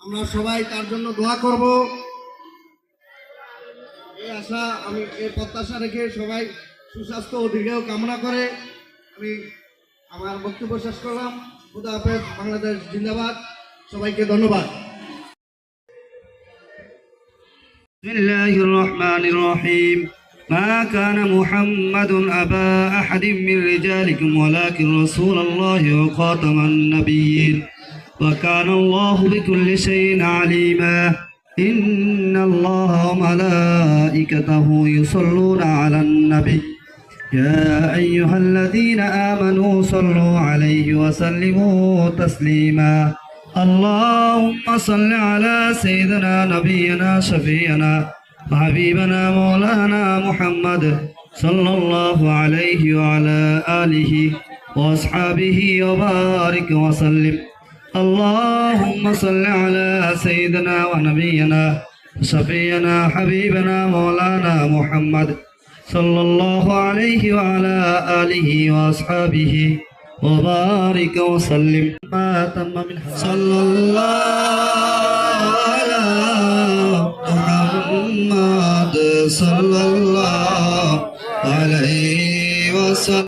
আমরা সবাই তার জন্য দোয়া করব এই আশা আমি এই প্রত্যাশা রেখে সবাই সুস্বাস্থ্য ও দীর্ঘায়ু কামনা করে আমি আমার বক্তব্য শেষ করলাম খুদা হাফেজ বাংলাদেশ জিন্দাবাদ সবাইকে ধন্যবাদ بسم الله الرحمن الرحيم ما كان محمد أبا أحد من رجالكم ولكن رسول الله وخاتم النبيين وكان الله بكل شيء عليما. إن الله وملائكته يصلون على النبي. يا أيها الذين آمنوا صلوا عليه وسلموا تسليما. اللهم صل على سيدنا نبينا شفينا وحبيبنا مولانا محمد صلى الله عليه وعلى آله وأصحابه وبارك وسلم. اللهم صل على سيدنا ونبينا شفينا حبيبنا مولانا محمد صلى الله عليه وعلى آله وأصحابه. وبارك وسلم. ما تم من صلى الله على محمد صلى الله عليه وسلم.